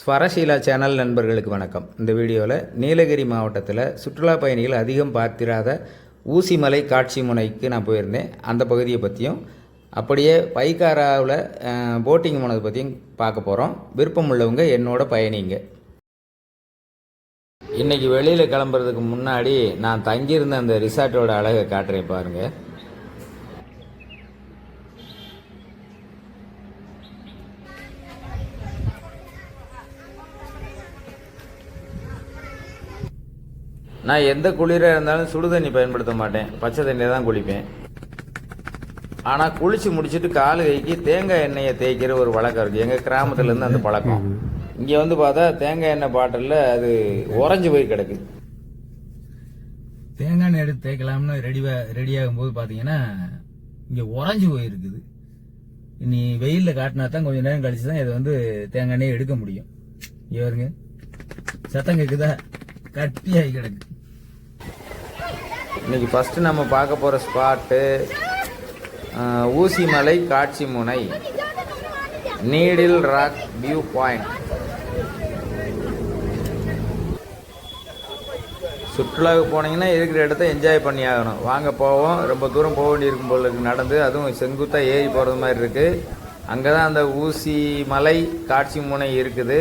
ஸ்வரசீலா channel நண்பர்களுக்கு வணக்கம். இந்த வீடியோவில் நீலகிரி மாவட்டத்தில் சுற்றுலா பயணிகள் அதிகம் பார்த்திராத ஊசிமலை காட்சி முனைக்கு நான் போயிருந்தேன். அந்த பகுதியை பற்றியும் அப்படியே பைக்காராவில் போட்டிங் போனதை பற்றியும் பார்க்க போகிறோம் விருப்பம் உள்ளவங்க என்னோட பயணிங்க. இன்றைக்கி வெளியில் கிளம்புறதுக்கு முன்னாடி நான் தங்கியிருந்த அந்த ரிசார்ட்டோட அழகை காட்டுறேன் பாருங்கள் நான் எந்த குளிராக இருந்தாலும் சுடு தண்ணி பயன்படுத்த மாட்டேன். பச்சை தண்ணியில் தான் குளிப்பேன். ஆனால் குளிச்சு முடிச்சுட்டு காலு கைக்கு தேங்காய் எண்ணெயை தேய்க்கிற ஒரு வழக்கம் இருக்குது எங்கள் கிராமத்துலேருந்து அந்த பழக்கம். இங்கே வந்து பார்த்தா தேங்காய் எண்ணெய் பாட்டிலில் அது உறைஞ்சு போய் கிடக்கு. தேங்காய் எண்ணெய் எடுத்து தேய்க்கலாம்னு ரெடி ரெடி ஆகும்போது பார்த்தீங்கன்னா இங்கே உறைஞ்சு போயிருக்குது இனி வெயிலில் காட்டினா தான் கொஞ்சம் நேரம் கழிச்சு தான் இதை வந்து தேங்காய் எண்ணெய் எடுக்க முடியும். இங்க பாருங்க. சத்தம் கேட்குதா கட்டியாகி கிடக்கு. இன்னைக்கு ஃபஸ்ட்டு நம்ம பார்க்க போகிற ஸ்பாட்டு ஊசிமலை காட்சி முனை. Needle rock view point. சுற்றுலாவுக்கு போனீங்கன்னா இருக்கிற இடத்த என்ஜாய் பண்ணி ஆகணும். வாங்க போவோம். ரொம்ப தூரம் போக வேண்டியிருக்கும் போல நடந்து. அதுவும் செங்குத்தாக ஏறி போகிறது மாதிரி இருக்குது அங்கே தான் அந்த ஊசி மலை காட்சி முனை இருக்குது.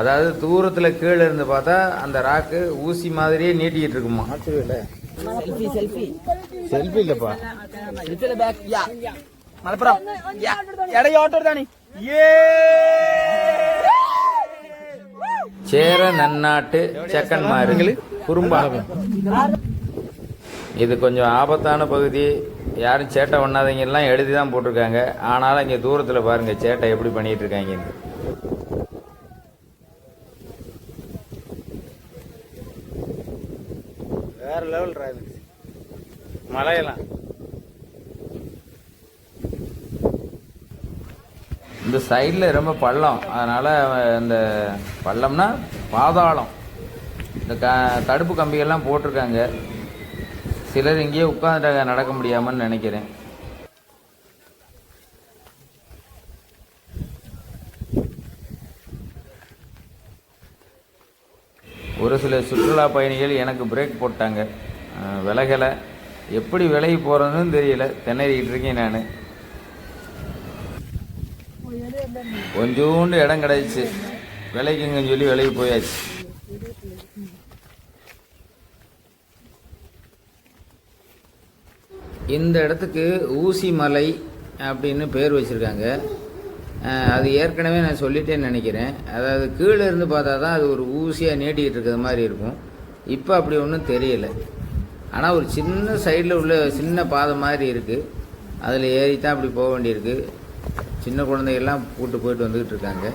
அதாவது தூரத்தில் கீழே இருந்து பார்த்தா அந்த ராக்கு ஊசி மாதிரியே நீட்டிக்கிட்டு இருக்குமா? செல்ஃபி செல்ஃபி செல்ஃபி இல்லைப்பா. செல்ஃபியில் பேக் யா மலப்புறம் யா எடைய ஓட்டர் தானே? ஏ சேர நன்னாட்டு செக்கன்மாரு. குறும்பா இது கொஞ்சம் ஆபத்தான பகுதி. யாரும் சேட்டை பண்ணாதீங்க எல்லாம் எழுதி தான் போட்டிருக்காங்க. ஆனாலும் இங்கே தூரத்தில் பாருங்க சேட்டை எப்படி பண்ணிட்டு இருக்காங்க வேற லெவல் டிரைவிங் மலையெல்லாம். இந்த சைடில் ரொம்ப பள்ளம். அதனால் இந்த பள்ளம்னா பாதாளம். இந்த க தடுப்பு கம்பிகள்லாம் போட்டிருக்காங்க. சிலர் இங்கேயே உட்காந்துட்டாங்க நடக்க முடியாமன்னு நினைக்கிறேன். ஒரு சில சுற்றுலா பயணிகள் எனக்கு பிரேக் போட்டாங்க. விலகலை. எப்படி விலகி போகிறதுன்னு தெரியல. திணறிக்கிட்டு இருக்கேன் நான். கொஞ்சோண்டு இடம் கிடைச்சி. விலைக்குங்கன்னு சொல்லி விலைக்கு போயாச்சு. இந்த இடத்துக்கு ஊசி மலை அப்படின்னு பேர் வச்சுருக்காங்க. அது ஏற்கனவே நான் சொல்லிட்டேன்னு நினைக்கிறேன். அதாவது கீழே இருந்து பார்த்தா தான் அது ஒரு ஊசியாக நீட்டிக்கிட்டு இருக்கிற மாதிரி இருக்கும். இப்போ அப்படி ஒன்றும் தெரியலை. ஆனால் ஒரு சின்ன சைடில் உள்ள சின்ன பாதை மாதிரி இருக்குது அதில் ஏறி தான் அப்படி போக வேண்டியிருக்கு. சின்ன குழந்தைகள்லாம் கூப்பிட்டு போயிட்டு வந்துக்கிட்டு இருக்காங்க.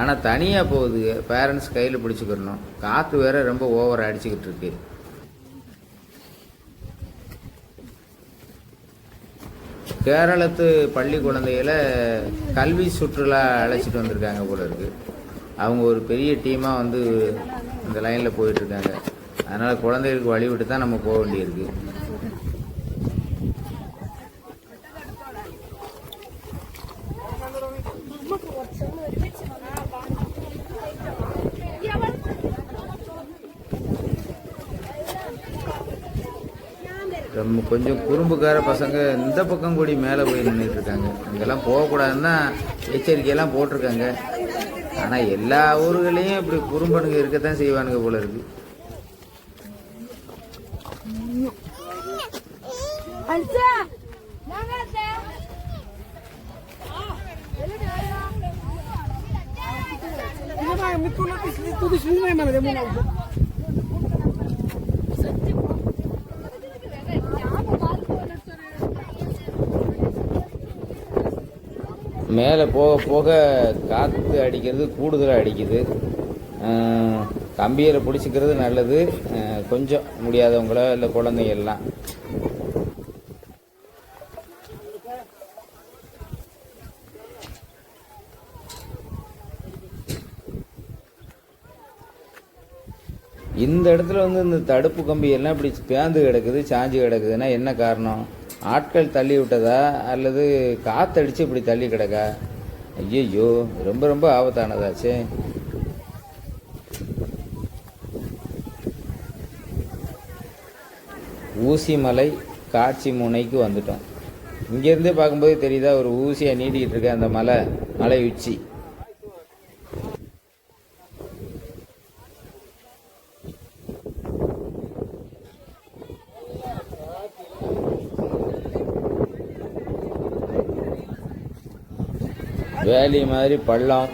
ஆனால் தனியாக போகுது. பேரண்ட்ஸ் கையில் பிடிச்சிக்கிறணும் காற்று வேற ரொம்ப ஓவர் அடிச்சுக்கிட்டு இருக்கு. கேரளத்து பள்ளி குழந்தைகளை கல்வி சுற்றுலா அழைச்சிட்டு வந்திருக்காங்க போல இருக்குது அவங்க ஒரு பெரிய டீமாக வந்து இந்த லைனில் போயிட்டுருக்காங்க அதனால் குழந்தைகளுக்கு வழி விட்டு தான் நம்ம போக வேண்டியிருக்கு. நம்ம கொஞ்சம் குறும்புக்கார பசங்க இந்த பக்கம் கூடி மேலே போய் நின்றுட்டு இருக்காங்க. இங்கெல்லாம் போகக்கூடாதுன்னா எச்சரிக்கையெல்லாம் போட்டிருக்காங்க. ஆனால் எல்லா ஊர்களையும் இப்படி குறும்பனுங்க இருக்கத்தான் செய்வானுங்க போல இருக்குது மேலே போக போக காற்று அடிக்கிறது கூடுதலாக அடிக்குது. கம்பியில் பிடிச்சிக்கிறது நல்லது. கொஞ்சம் முடியாதவங்களோ இல்லை குழந்தைங்க எல்லாம் இந்த இடத்துல வந்து இந்த தடுப்பு கம்பி எல்லாம் இப்படி பேந்து கிடக்குது சாஞ்சு கிடக்குதுன்னா என்ன காரணம்? ஆட்கள் தள்ளி விட்டதா? அல்லது காற்றடிச்சு இப்படி தள்ளி கிடக்கா? ஐயையோ ரொம்ப ரொம்ப ஆபத்தானதாச்சே. ஊசிமலை காட்சி முனைக்கு வந்துட்டோம். இங்கேருந்தே பார்க்கும்போது தெரியுதா ஒரு ஊசியாக நீட்டிக்கிட்டு இருக்க அந்த மலை மலை உச்சி. வேலி மாதிரி பள்ளம்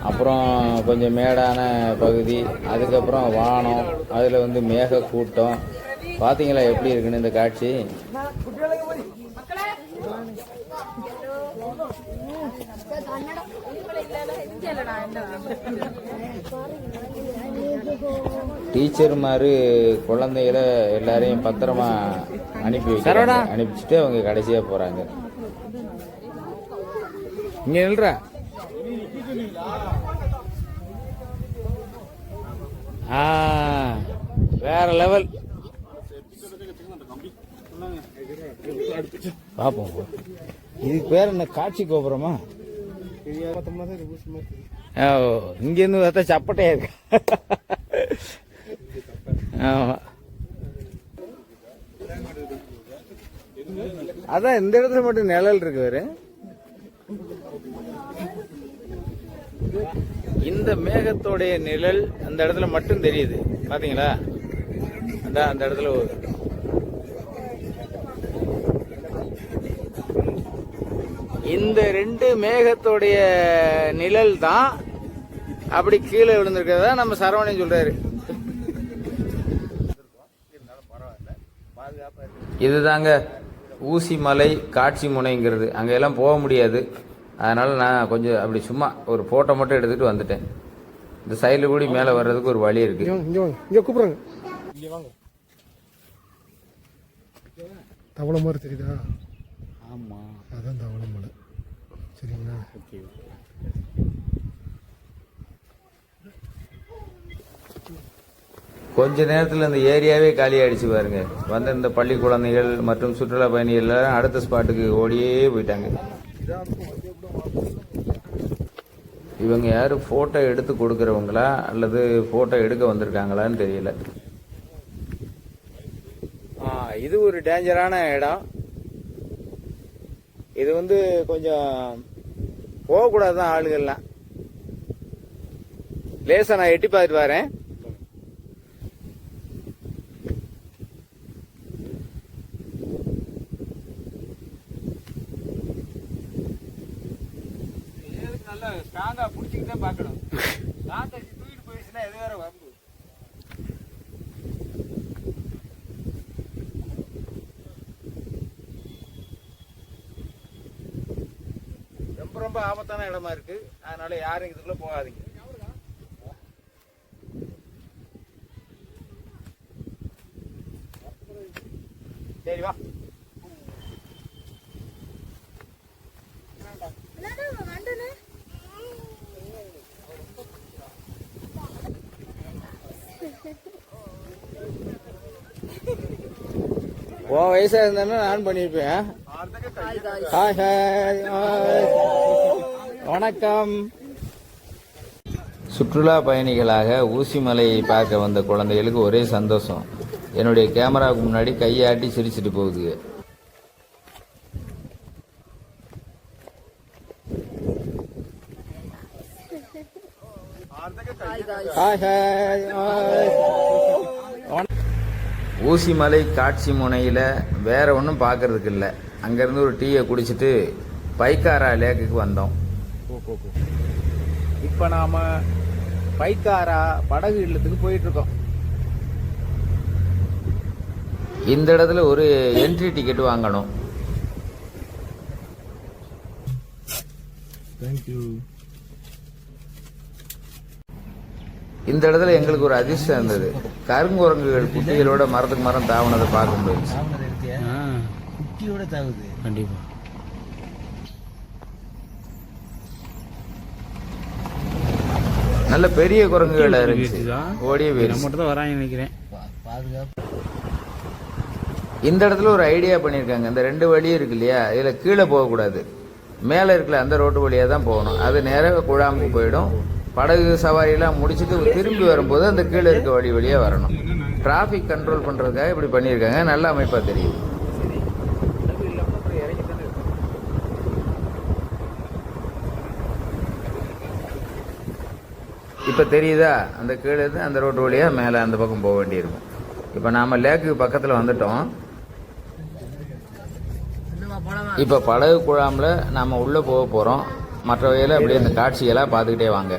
அப்புறம் கொஞ்சம் மேடான பகுதி அதுக்கப்புறம் வானம் அதில் வந்து மேக கூட்டம். பார்த்தீங்களா எப்படி இருக்குன்னு இந்த காட்சி? டீச்சர் மாதிரி குழந்தைகளை எல்லாரையும் பத்திரமா அனுப்பி அனுப்பிச்சிட்டு அவங்க கடைசியாக போகிறாங்க இங்கே நில்ற. வேற லெவல் பார்ப்போம் இதுக்கு பேர் என்ன காட்சி கோபுரமா? ஓ இங்கேருந்து பார்த்தா சப்பட்டையா இருக்கு. ஆமா. அதான் இந்த இடத்துல மட்டும் நிழல் இருக்கு வேறு. இந்த மேகத்தோடைய நிழல் அந்த இடத்துல மட்டும் தெரியுது. பாத்தீங்களா? அதான் அந்த இடத்துல ஒரு- இந்த ரெண்டு மேகத்தோடைய நிழல் தான் அப்படி கீழே விழுந்திருக்கிறதா நம்ம சரவணன் சொல்றாரு. இதுதாங்க. ஊசி மலை காட்சி முனைங்கிறது. அங்க எல்லாம் போக முடியாது. அதனால நான் கொஞ்சம் அப்படி சும்மா ஒரு போட்டோ மட்டும் எடுத்துட்டு வந்துட்டேன். இந்த சைடில் கூடி மேலே வர்றதுக்கு ஒரு வழி இருக்கு. இங்க வாங்க இங்க கூப்பிடுறாங்க. இங்க வாங்க. தவளை மாதிரி தெரியுதா? ஆமா. அதான் தவளை மலை. சரிங்களா? கொஞ்ச நேரத்தில் இந்த ஏரியாவே காலியாகிடுச்சு பாருங்க. வந்த இந்த பள்ளி குழந்தைகள் மற்றும் சுற்றுலா பயணிகள் எல்லாரும் அடுத்த ஸ்பாட்டுக்கு ஓடியே போயிட்டாங்க. இவங்க யாரும் ஃபோட்டோ எடுத்து கொடுக்குறவங்களா? அல்லது ஃபோட்டோ எடுக்க வந்திருக்காங்களான்னு தெரியல. இது ஒரு டேஞ்சரான இடம். இது வந்து கொஞ்சம் போகக்கூடாதுதான் ஆளுகள்லாம். லேசா நான் எட்டி பார்த்துட்டு வரேன் நல்லா ஸ்ட்ராங்கா புடிச்சுக்கிட்டு தான் பார்க்கணும் காத்த தூக்கிட்டு போயிடுச்சுன்னா எது வேற வம்பு ரொம்ப ரொம்ப ஆபத்தான இடமா இருக்கு. அதனால யாரும் இதுக்குள்ள போகாதீங்க. சரி வா. உன் வயசா இருந்தானே நான் பண்ணியிருப்பேன் ஹாய் ஹாய் வணக்கம். சுற்றுலா பயணிகளாக ஊசிமலையை பார்க்க வந்த குழந்தைகளுக்கு ஒரே சந்தோஷம். என்னுடைய கேமராவுக்கு முன்னாடி கையாட்டி சிரிச்சிட்டு போகுது. ஊசிமலை காட்சி முனையில் வேற ஒன்றும் பார்க்கறதுக்கு இல்லை. அங்கேருந்து ஒரு டீயை குடிச்சிட்டு பைக்காரா லேக்குக்கு வந்தோம். இப்போ நாம பைக்காரா படகு இல்லத்துக்கு போயிட்டு இருக்கோம் இந்த இடத்துல ஒரு என்ட்ரி டிக்கெட் வாங்கணும். தேங்க்யூ இந்த இடத்துல எங்களுக்கு ஒரு அதிர்ஷ்டம் இருந்தது. கருங்குரங்குகள் குட்டிகளோட மரத்துக்கு மரம் தாவனதை பார்க்க முடியும் குட்டியோட தாவுது. கண்டிப்பா. நல்ல பெரிய குரங்குகள் இருந்துச்சு. ஓடிய போயிருச்சு மட்டும் தான் வராங்க நினைக்கிறேன். இந்த இடத்துல ஒரு ஐடியா பண்ணியிருக்காங்க. இந்த ரெண்டு வழி இருக்கு இல்லையா? இதில் கீழே போகக்கூடாது. மேலே இருக்கல அந்த ரோட்டு வழியாக தான் போகணும். அது நேராக குழாமுக்கு போயிடும். படகு சவாரியெல்லாம் முடிச்சுட்டு திரும்பி வரும்போது அந்த கீழே இருக்க வழி வழியாக வரணும். டிராஃபிக் கண்ட்ரோல் பண்ணுறதுக்காக இப்படி பண்ணியிருக்காங்க. நல்ல அமைப்பாக தெரியுது. இப்போ தெரியுதா? அந்த கீழே இருந்து அந்த ரோட்டு வழியாக மேலே அந்த பக்கம் போக வேண்டியிருக்கும். இப்போ நாம் லேக்கு பக்கத்தில் வந்துட்டோம். இப்போ படகு குழாமில் நாம் உள்ளே போக போகிறோம் மற்றவையில் அப்படியே அந்த காட்சிகளாக பார்த்துக்கிட்டே வாங்க.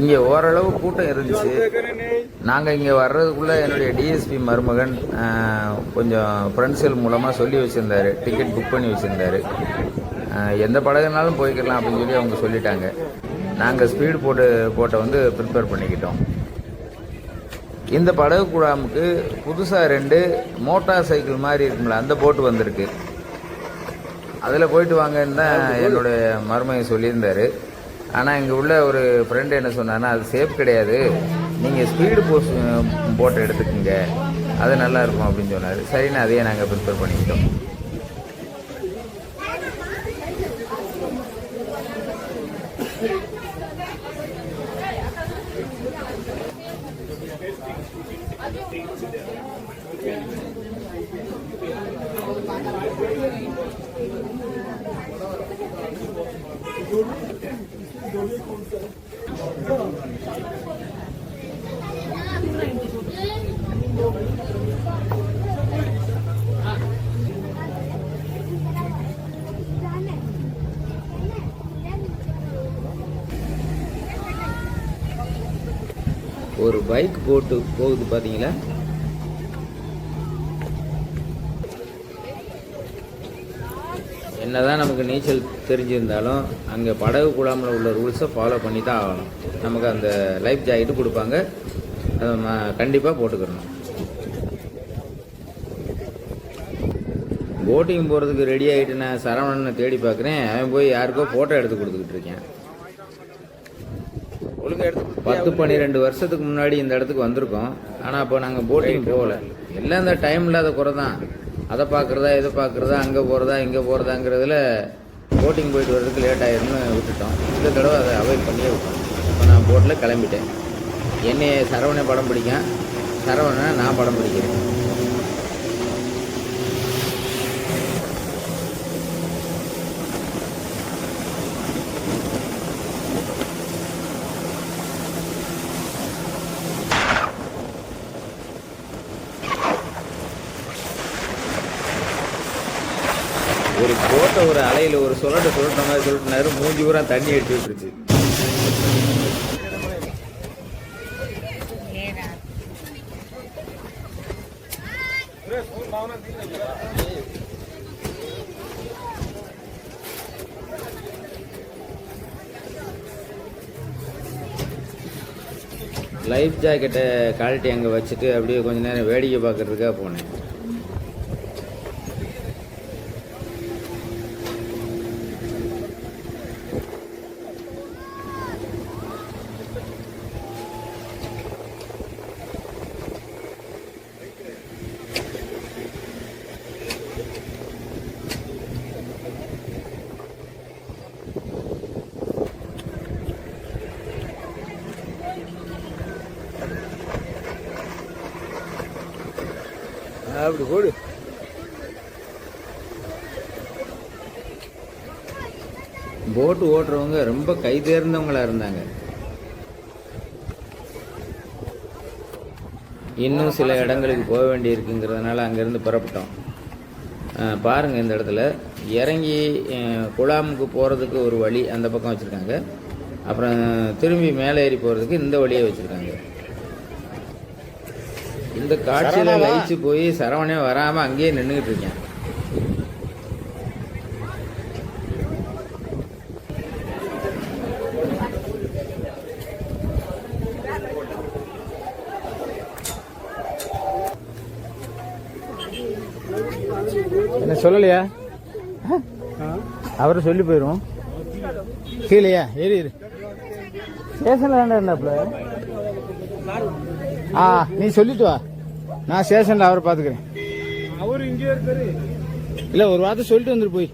இங்கே ஓரளவு கூட்டம் இருந்துச்சு. நாங்கள் இங்கே வர்றதுக்குள்ளே என்னுடைய டிஎஸ்பி மருமகன் கொஞ்சம் ஃப்ரெண்ட்ஸுகள் மூலமாக சொல்லி வச்சுருந்தாரு. டிக்கெட் புக் பண்ணி வச்சுருந்தாரு. எந்த படகுனாலும் போய்க்கலாம் அப்படின்னு சொல்லி அவங்க சொல்லிட்டாங்க. நாங்கள் ஸ்பீடு போட்டு போட்டை வந்து ப்ரிப்பேர் பண்ணிக்கிட்டோம். இந்த படகு குழாமுக்கு புதுசாக ரெண்டு மோட்டார் சைக்கிள் மாதிரி இருக்கும்ல அந்த போட்டு வந்திருக்கு. அதில் போயிட்டு வாங்கன்னு தான் என்னுடைய மருமையை சொல்லியிருந்தார். ஆனால் இங்கே உள்ள ஒரு ஃப்ரெண்டு என்ன சொன்னார்னா அது சேஃப் கிடையாது. நீங்கள் ஸ்பீடு போஸ் போட்டை எடுத்துக்கோங்க. அது நல்லா இருக்கும் அப்படின்னு சொன்னார். சரின்னு அதையே நாங்கள் ப்ரிப்பேர் பண்ணிக்கிட்டோம் ஒரு பைக் போட்டு போகுது பார்த்தீங்களா என்னதான் நமக்கு நீச்சல் தெரிஞ்சிருந்தாலும் அங்கே படகு குழாமில் உள்ள ரூல்ஸை ஃபாலோ பண்ணி தான் ஆகணும். நமக்கு அந்த லைஃப் ஜாக்கெட்டு கொடுப்பாங்க. அதை கண்டிப்பாக போட்டுக்கிறணும் போட்டிங் போகிறதுக்கு ரெடி ஆகிட்டு நான் சரவணனை தேடி பார்க்குறேன். அவன் போய் யாருக்கோ ஃபோட்டோ எடுத்து கொடுத்துக்கிட்டு இருக்கேன். பத்து பன்னிரெண்டு வருஷத்துக்கு முன்னாடி இந்த இடத்துக்கு வந்திருக்கோம். ஆனால் அப்போ நாங்கள் போட்டிங் போகல. எல்லாம் இந்த டைம் இல்லாத குறை தான் அதை பார்க்குறதா இதை பார்க்குறதா அங்கே போகிறதா இங்கே போகிறதாங்கிறதுல போட்டிங் போயிட்டு வர்றதுக்கு லேட் ஆயிரும்னு விட்டுட்டோம். இந்த தடவை அதை அவாய்ட் பண்ணியே விட்டோம். இப்போ நான் போட்டில் கிளம்பிட்டேன். என்னைய சரவணை படம் பிடிக்கும். சரவணனை நான் படம் பிடிக்கிறேன். ஒரு ஒரு அலையில் ஒரு சுரண்டு சுரண்ட மாதிரி சுருட்டினாரு மூஞ்சி பூரா தண்ணி எடுத்து விட்டுருச்சு. லைஃப் ஜாக்கெட்டை கழட்டி அங்கே வச்சுட்டு அப்படியே கொஞ்ச நேரம் வேடிக்கை பார்க்கறதுக்காக போனேன் அப்படி போடு போட்டு ஓட்டுறவங்க ரொம்ப கை தேர்ந்தவங்களா இருந்தாங்க. இன்னும் சில இடங்களுக்கு போக வேண்டி இருக்குங்கிறதுனால அங்கேருந்து புறப்பட்டோம். அஹ் பாருங்க இந்த இடத்துல. இறங்கி குழாமுக்கு போகிறதுக்கு ஒரு வழி அந்த பக்கம் வச்சுருக்காங்க. அப்புறம் திரும்பி மேலே ஏறி போகிறதுக்கு இந்த வழியை வச்சுருக்காங்க. இந்த காட்சியில லயிச்சு போய் சரவணே வராம அங்கேயே நின்றுகிட்டு இருக்கேன். என்ன சொல்லலையா? அவரை சொல்லி போயிரும். கீழேயா? ஏறி ஏறு ஸ்டேஷன்ல இருந்தாப்ல ஆ நீ சொல்லிட்டு வா. நான் ஸ்டேஷன்ல அவரை பாத்துக்கிறேன் அவர் இங்கே இருக்காரு. இல்ல ஒரு வார்த்தை சொல்லிட்டு வந்துரு போய்.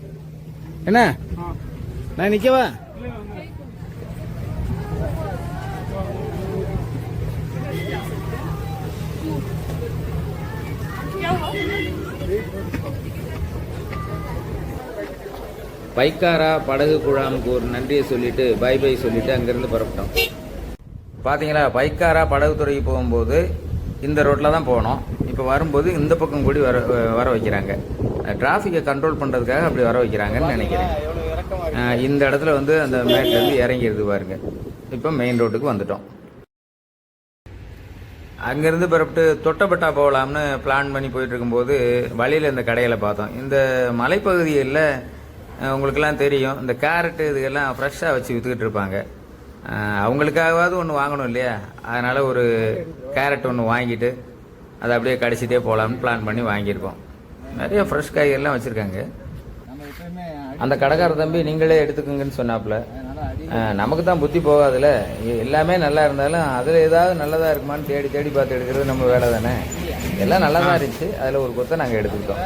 என்ன? நான் நிற்கவா பைக்காரா படகு குழாமுக்கு ஒரு நன்றியை சொல்லிட்டு பை பை சொல்லிட்டு அங்கேருந்து புறப்பட்டோம். பார்த்தீங்களா பைக்காரா படகுத்துறைக்கு போகும்போது இந்த ரோட்டில் தான் போனோம். இப்போ வரும்போது இந்த பக்கம் கூடி வர வர வைக்கிறாங்க. டிராஃபிக்கை கண்ட்ரோல் பண்ணுறதுக்காக அப்படி வர வைக்கிறாங்கன்னு நினைக்கிறேன். இந்த இடத்துல வந்து அந்த மேட்லேருந்து இறங்கிடுது பாருங்க. இப்போ மெயின் ரோட்டுக்கு வந்துட்டோம். அங்கேருந்து புறப்பட்டு தொட்டப்பட்டா போகலாம்னு பிளான் பண்ணி போயிட்டு இருக்கும்போது வழியில் இந்த கடையில் பார்த்தோம். இந்த மலைப்பகுதிகளில் அஹ், உங்களுக்கெல்லாம் தெரியும். இந்த கேரட்டு இதுக்கெல்லாம் ஃப்ரெஷ்ஷாக வச்சு விற்றுக்கிட்டு இருப்பாங்க. அவங்களுக்காகவாவது ஒன்று வாங்கணும் இல்லையா? அதனால் ஒரு கேரட் ஒன்று வாங்கிட்டு அதை அப்படியே கடிச்சிட்டே போகலாம்னு பிளான் பண்ணி வாங்கியிருக்கோம். நிறைய ஃப்ரெஷ் காய்கறிலாம் வச்சுருக்காங்க. அந்த கடைக்கார தம்பி நீங்களே எடுத்துக்கோங்கன்னு சொன்னாப்புல. நமக்கு தான் புத்தி போகாதுல. எல்லாமே நல்லா இருந்தாலும் அதில் ஏதாவது நல்லதாக இருக்குமான்னு தேடி தேடி பார்த்து எடுக்கிறது நம்ம வேலை தானே. எல்லாம் நல்லா தான் இருந்துச்சு. அதில் ஒரு கொத்தை நாங்கள் எடுத்துக்கிட்டோம்.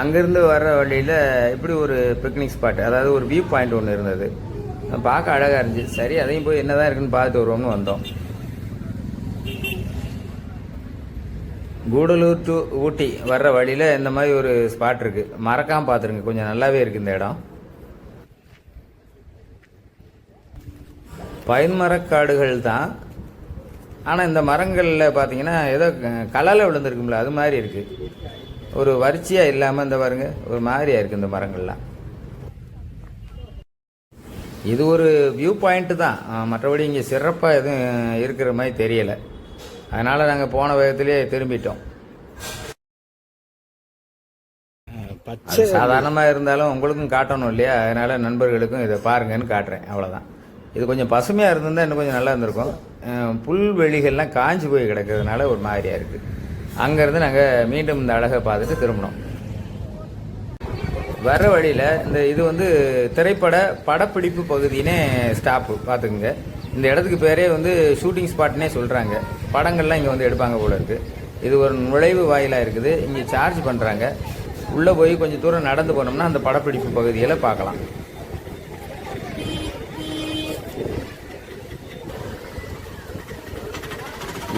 அங்கேருந்து வர்ற வழியில் இப்படி ஒரு பிக்னிக் ஸ்பாட் அதாவது ஒரு வியூ பாயிண்ட் ஒன்று இருந்தது. பார்க்க அழகாக இருந்துச்சு. சரி அதையும் போய் என்னதான் இருக்குன்னு பார்த்துட்டு வருவோம்னு வந்தோம். கூடலூர் டு ஊட்டி வர்ற வழியில் இந்த மாதிரி ஒரு ஸ்பாட் இருக்குது மறக்காமல் பார்த்துருங்க. கொஞ்சம் நல்லாவே இருக்குது இந்த இடம். பைன்மரக்காடுகள் தான். ஆனால் இந்த மரங்களில் பார்த்தீங்கன்னா ஏதோ கலால விழுந்திருக்கும்ல அது மாதிரி இருக்குது ஒரு வரிசையாக இல்லாமல் இந்த பாருங்க ஒரு மாதிரியா இருக்கு இந்த மரங்கள்லாம். இது ஒரு வியூ பாயிண்ட் தான் மற்றபடி இங்கே சிறப்பாக எதுவும் இருக்கிற மாதிரி தெரியலை. அதனால் நாங்கள் போன வேகத்திலே திரும்பிட்டோம். அது சாதாரணமாக இருந்தாலும் உங்களுக்கும் காட்டணும் இல்லையா? அதனால் நண்பர்களுக்கும் இதை பாருங்கன்னு காட்டுறேன். அவ்வளோதான் இது கொஞ்சம் பசுமையாக இருந்திருந்தா இன்னும் கொஞ்சம் நல்லா இருந்திருக்கும். புல்வெளிகள்லாம் காஞ்சு போய் கிடக்கிறதுனால ஒரு மாதிரியா இருக்குது அங்கேருந்து நாங்கள் மீண்டும் இந்த அழகை பார்த்துட்டு திரும்பினோம். வர வழியில் இந்த இது வந்து திரைப்பட படப்பிடிப்பு பகுதினே ஸ்டாப்பு பார்த்துக்குங்க. இந்த இடத்துக்கு பேரே வந்து ஷூட்டிங் ஸ்பாட்னே சொல்கிறாங்க படங்கள்லாம் இங்கே வந்து எடுப்பாங்க போல இருக்குது இது ஒரு நுழைவு வாயிலாக இருக்குது. இங்கே சார்ஜ் பண்ணுறாங்க உள்ளே போய் கொஞ்சம் தூரம் நடந்து போனோம்னா அந்த படப்பிடிப்பு பகுதியில் பார்க்கலாம்.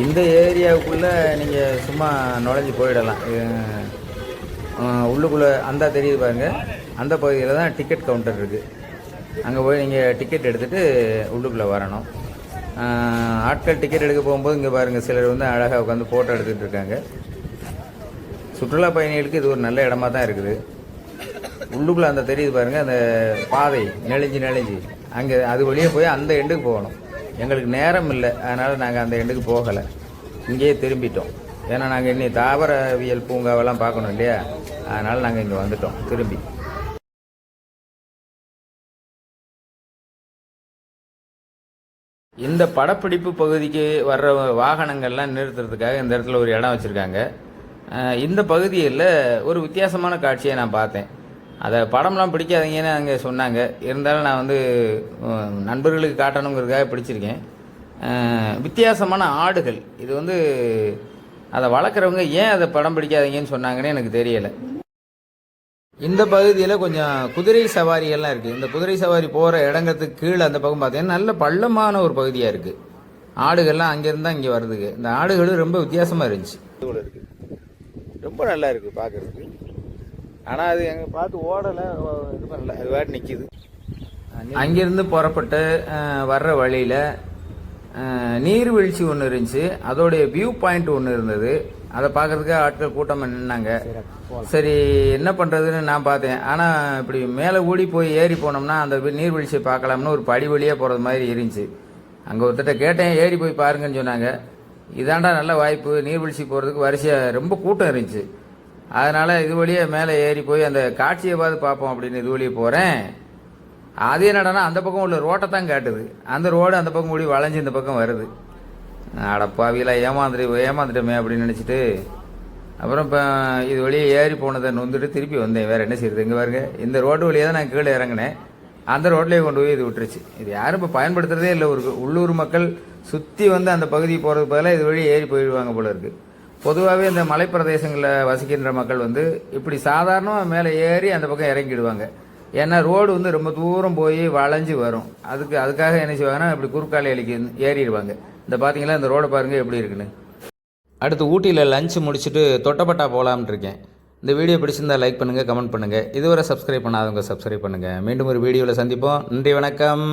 இந்த ஏரியாவுக்குள்ளே நீங்கள் சும்மா நுழைஞ்சு போயிடலாம். உள்ளுக்குள்ளே அந்த தெரியுது பாருங்கள் அந்த பகுதியில் தான் டிக்கெட் கவுண்டர் இருக்குது அங்கே போய் நீங்கள் டிக்கெட் எடுத்துகிட்டு உள்ளுக்குள்ளே வரணும். ஆட்கள் டிக்கெட் எடுக்க போகும்போது இங்கே பாருங்கள் சிலர் வந்து அழகாக உட்காந்து ஃபோட்டோ எடுத்துகிட்டு இருக்காங்க. சுற்றுலா பயணிகளுக்கு இது ஒரு நல்ல இடமா தான் இருக்குது. உள்ளுக்குள்ளே அந்த தெரியுது பாருங்கள் அந்த பாதை நெளிஞ்சு நெளிஞ்சு. அங்கே அது வழியே போய் அந்த எண்டுக்கு போகணும். எங்களுக்கு நேரம் இல்லை. அதனால் நாங்கள் அந்த எண்டுக்கு போகலை. இங்கேயே திரும்பிட்டோம். ஏன்னா நாங்கள் இன்னி தாவரவியல் பூங்காவெல்லாம் பார்க்கணும் இல்லையா? அதனால் நாங்கள் இங்கே வந்துட்டோம். திரும்பி. இந்த படப்பிடிப்பு பகுதிக்கு வர்ற வாகனங்கள்லாம் நிறுத்துறதுக்காக இந்த இடத்துல ஒரு இடம் வச்சுருக்காங்க. இந்த பகுதியில் ஒரு வித்தியாசமான காட்சியை நான் பார்த்தேன். அதை படம்லாம் பிடிக்காதீங்கன்னு அங்கே சொன்னாங்க. இருந்தாலும் நான் வந்து நண்பர்களுக்கு காட்டணுங்கிறதுக்காக பிடிச்சிருக்கேன். வித்தியாசமான ஆடுகள். இது வந்து அதை வளர்க்குறவங்க ஏன் அதை படம் பிடிக்காதீங்கன்னு சொன்னாங்கன்னு எனக்கு தெரியலை. இந்த பகுதியில் கொஞ்சம் குதிரை சவாரியெல்லாம் இருக்குது இந்த குதிரை சவாரி போகிற இடங்கத்துக்கு கீழே அந்த பக்கம் பார்த்தீங்கன்னா நல்ல பள்ளமான ஒரு பகுதியாக இருக்குது ஆடுகள்லாம் அங்கேருந்து தான் இங்கே வருதுங்க இந்த ஆடுகளும் ரொம்ப வித்தியாசமாக இருந்துச்சு. இருக்குது ரொம்ப நல்லா இருக்குது பார்க்குறதுக்கு ஆனால் அது எங்கே பார்த்து ஓடலை இது பண்ணல. அது வாட்டி நிற்கிது அங்கேருந்து புறப்பட்டு வர்ற வழியில் நீர்வீழ்ச்சி ஒன்று இருந்துச்சு. அதோடைய வியூ பாயிண்ட் ஒன்று இருந்தது. அதை பார்க்கறதுக்கு ஆட்கள் கூட்டமாக நின்னாங்க. சரி என்ன பண்ணுறதுன்னு நான் பார்த்தேன். ஆனால் இப்படி மேலே கூடி போய் ஏறி போனோம்னா அந்த நீர்வீழ்ச்சியை பார்க்கலாம்னு ஒரு படி வழியாக போகிறது மாதிரி இருந்துச்சு. அங்கே ஒருத்தட்ட கேட்டேன் ஏறி போய் பாருங்கன்னு சொன்னாங்க. இதாண்டா நல்ல வாய்ப்பு. நீர்வீழ்ச்சி போகிறதுக்கு வரிசையாக ரொம்ப கூட்டம் இருந்துச்சு. அதனால் இது வழியே மேலே ஏறி போய் அந்த காட்சியை பார்த்து பார்ப்போம் அப்படின்னு இது வழியே போகிறேன் அது என்னடான்னா அந்த பக்கம் உள்ள ரோட்டை தான் காட்டுது. அந்த ரோடு அந்த பக்கம் கூடி வளைஞ்சு இந்த பக்கம் வருது. அடப்பாவியில் ஏமாந்துட்டு ஏமாந்துட்டோமே அப்படின்னு நினச்சிட்டு அப்புறம் இப்போ இது வழியே ஏறி போனதை நொந்துட்டு திருப்பி வந்தேன். வேறு என்ன செய்யுது இங்கே பாருங்க இந்த ரோடு வழியாக தான் நான் கீழே இறங்கினேன். அந்த ரோட்லேயே கொண்டு போய் இது விட்டுருச்சு. இது யாரும் இப்போ பயன்படுத்துறதே இல்லை ஒரு உள்ளூர் மக்கள் சுற்றி வந்து அந்த பகுதி போகிறதுக்கு பதிலாக இது வழி ஏறி போயிடுவாங்க போல இருக்குது பொதுவாகவே இந்த மலைப்பிரதேசங்களில் வசிக்கின்ற மக்கள் வந்து இப்படி சாதாரணமாக மேலே ஏறி அந்த பக்கம் இறங்கிடுவாங்க. ஏன்னா ரோடு வந்து ரொம்ப தூரம் போய் வளைஞ்சு வரும். அதுக்கு அதுக்காக என்ன செய்வாங்கன்னா இப்படி குறுக்காலை எலிக்கு ஏறிடுவாங்க. இந்த பார்த்தீங்களா இந்த ரோடை பாருங்கள் எப்படி இருக்குன்னு. அடுத்து ஊட்டியில் லஞ்ச் முடிச்சுட்டு தொட்டப்பட்டா போகலாம்னு இருக்கேன். இந்த வீடியோ பிடிச்சிருந்தா லைக் பண்ணுங்கள் கமெண்ட் பண்ணுங்கள் இதுவரை சப்ஸ்கிரைப் பண்ணாதவங்க சப்ஸ்கிரைப் பண்ணுங்கள் மீண்டும் ஒரு வீடியோவில் சந்திப்போம். நன்றி வணக்கம்.